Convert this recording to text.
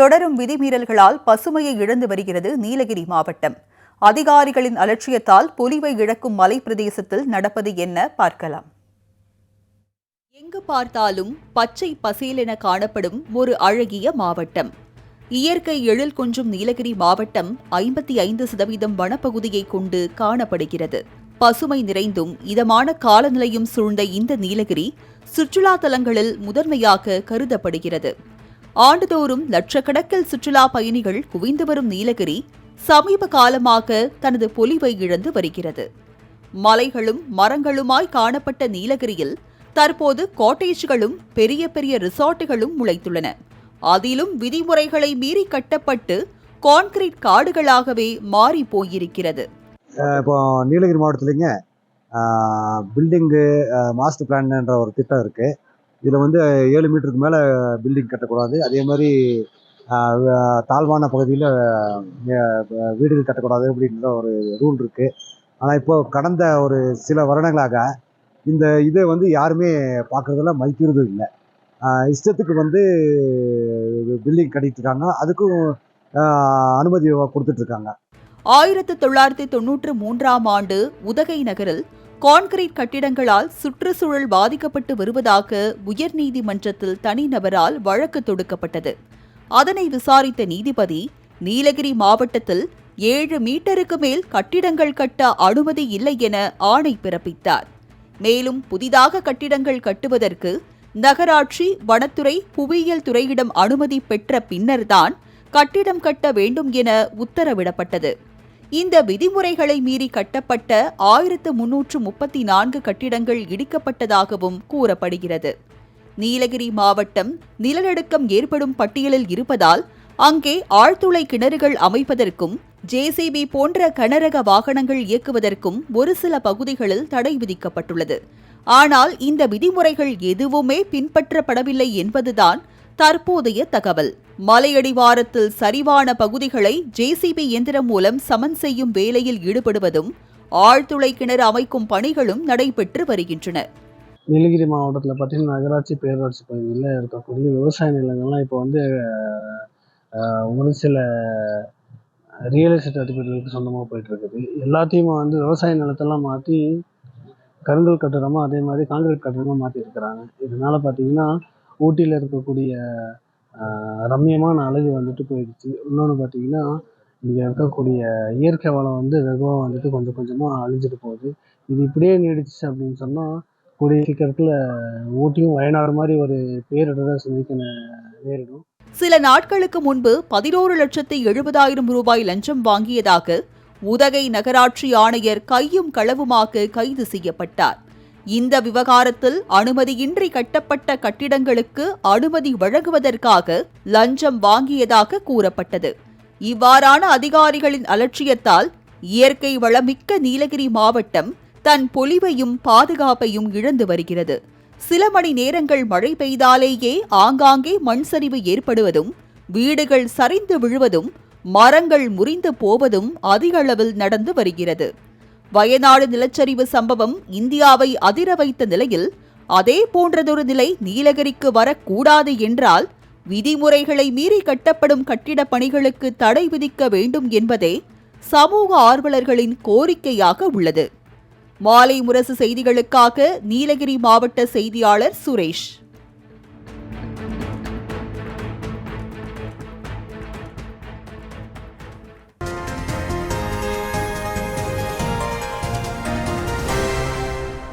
தொடரும் விதிமீறல்களால் பசுமையை இழந்து வருகிறது நீலகிரி மாவட்டம். அதிகாரிகளின் அலட்சியத்தால் பொலிவை இழக்கும் மலை பிரதேசத்தில் நடப்பது என்ன பார்க்கலாம். எங்கு பார்த்தாலும் பச்சை பசேலென காணப்படும் ஒரு அழகிய மாவட்டம். இயற்கை எழில் கொஞ்சும் நீலகிரி மாவட்டம் ஐம்பத்தி ஐந்து சதவீதம் வனப்பகுதியை கொண்டு காணப்படுகிறது. பசுமை நிறைந்தும் இதமான காலநிலையும் சூழ்ந்த இந்த நீலகிரி சுற்றுலா தலங்களில் முதன்மையாக கருதப்படுகிறது. ஆண்டுதோறும் லட்சக்கணக்கில் சுற்றுலா பயணிகள் குவிந்து வரும் நீலகிரி சமீப காலமாக தனது பொலிவை இழந்து வருகிறது. மலைகளும் மரங்களுமாய் காணப்பட்ட நீலகிரியில் தற்போது காட்டேஜ்களும் பெரிய பெரிய ரிசார்ட்டுகளும் முளைத்துள்ளன. அதிலும் விதிமுறைகளை மீறி கட்டப்பட்டு கான்கிரீட் காடுகளாகவே மாறி போயிருக்கிறது. இப்போ நீலகிரி மாவட்டத்துலேங்க பில்டிங்கு மாஸ்டர் பிளான்ன்ற ஒரு திட்டம் இருக்குது இதில் வந்து ஏழு மீட்டருக்கு மேலே பில்டிங் கட்டக்கூடாது. அதே மாதிரி தாழ்வான பகுதியில் வீடுகள் கட்டக்கூடாது அப்படின்ற ஒரு ரூல் இருக்குது ஆனால் இப்போது கடந்த ஒரு சில வருடங்களாக இந்த இதை வந்து யாருமே பார்க்குறதில்ல மதிக்கிறதும் இல்லை. இஷ்டத்துக்கு வந்து பில்டிங் கட்டிட்டு அதுக்கும் அனுமதி கொடுத்துட்ருக்காங்க ஆயிரத்து தொள்ளாயிரத்து தொண்ணூற்று மூன்றாம் ஆண்டு உதகை நகரில் கான்கிரீட் கட்டிடங்களால் சுற்றுச்சூழல் பாதிக்கப்பட்டு வருவதாக உயர்நீதிமன்றத்தில் தனிநபரால் வழக்கு தொடுக்கப்பட்டது. அதனை விசாரித்த நீதிபதி நீலகிரி மாவட்டத்தில் ஏழு மீட்டருக்கு மேல் கட்டிடங்கள் கட்ட அனுமதி இல்லை என ஆணை பிறப்பித்தார். மேலும் புதிதாக கட்டிடங்கள் கட்டுவதற்கு நகராட்சி வனத்துறை புவியியல் துறையிடம் அனுமதி பெற்ற பின்னர்தான் கட்டிடம் கட்ட வேண்டும் என உத்தரவிடப்பட்டது. இந்த விதிமுறைகளை மீறி கட்டப்பட்ட ஆயிரத்து முன்னூற்று முப்பத்தி நான்கு கட்டிடங்கள் இடிக்கப்பட்டதாகவும் கூறப்படுகிறது. நீலகிரி மாவட்டம் நிலநடுக்கம் ஏற்படும் பட்டியலில் இருப்பதால் அங்கே ஆழ்துளை கிணறுகள் அமைப்பதற்கும் ஜேசிபி போன்ற கனரக வாகனங்கள் இயக்குவதற்கும் ஒரு சில பகுதிகளில் தடை விதிக்கப்பட்டுள்ளது. ஆனால் இந்த விதிமுறைகள் எதுவுமே பின்பற்றப்படவில்லை என்பதுதான் தற்போதைய தகவல். மலையடிவாரத்தில் சரிவான பகுதிகளை ஜேசிபி இயந்திரம் மூலம் சமன் செய்யும் வேலையில் ஈடுபடுவதும் ஆழ்துளை கிணறு அமைக்கும் பணிகளும் நடைபெற்று வருகின்றன. நீலகிரி மாவட்டத்தில் பார்த்தீங்கன்னா நகராட்சி பேரூராட்சி பகுதியில் இருக்கக்கூடிய விவசாய நிலங்கள்லாம் இப்போ வந்து ஒரு சில ரியல் எஸ்டேட் அதிபர்களுக்கு சொந்தமாக போயிட்டுருக்குது. எல்லாத்தையும் வந்து விவசாய நிலத்தெல்லாம் மாற்றி கருங்கல் கட்டடமாக அதே மாதிரி காங்கிரீட் கட்டடமாக மாற்றி இருக்கிறாங்க பார்த்தீங்கன்னா ஊட்டியில் இருக்கக்கூடிய ரம்மியமான அழகு வந்துட்டு போயிடுச்சு. இன்னொன்று பார்த்தீங்கன்னா இங்கே இருக்கக்கூடிய இயற்கை வளம் வந்து வெகுவாக வந்துட்டு கொஞ்சம் கொஞ்சமாக அழிஞ்சிட்டு போகுது. இது இப்படியே நீடிச்சு அப்படின்னு சொன்னால் கூடிய சீக்கிரத்தில் ஊட்டியும் வயநாடு மாதிரி ஒரு பேரிடரை சந்திக்க நேரிடும். சில நாட்களுக்கு முன்பு பதினோரு லட்சத்து எழுபதாயிரம் ரூபாய் லஞ்சம் வாங்கியதாக உதகை நகராட்சி ஆணையர் கையும் களவுமாக கைது செய்யப்பட்டார். இந்த விவகாரத்தில் அனுமதியின்றி கட்டப்பட்ட கட்டிடங்களுக்கு அனுமதி வழங்குவதற்காக லஞ்சம் வாங்கியதாக கூறப்பட்டது. இவ்வாறான அதிகாரிகளின் அலட்சியத்தால் இயற்கை வளமிக்க நீலகிரி மாவட்டம் தன் பொலிவையும் பாதுகாப்பையும் இழந்து வருகிறது. சில மணி நேரங்கள் மழை பெய்தாலேயே ஆங்காங்கே மண் சரிவு ஏற்படுவதும் வீடுகள் சரிந்து விழுவதும் மரங்கள் முறிந்து போவதும் அதிக அளவில் நடந்து வருகிறது. வயநாடு நிலச்சரிவு சம்பவம் இந்தியாவை அதிர வைத்த நிலையில் அதே போன்றதொரு நிலை நீலகிரிக்கு வரக்கூடாது என்றால் விதிமுறைகளை மீறி கட்டப்படும் கட்டிடப் பணிகளுக்கு தடை விதிக்க வேண்டும் என்பதே சமூக ஆர்வலர்களின் கோரிக்கையாக உள்ளது. மாலை முரசு செய்திகளுக்காக நீலகிரி மாவட்ட செய்தியாளர் சுரேஷ்.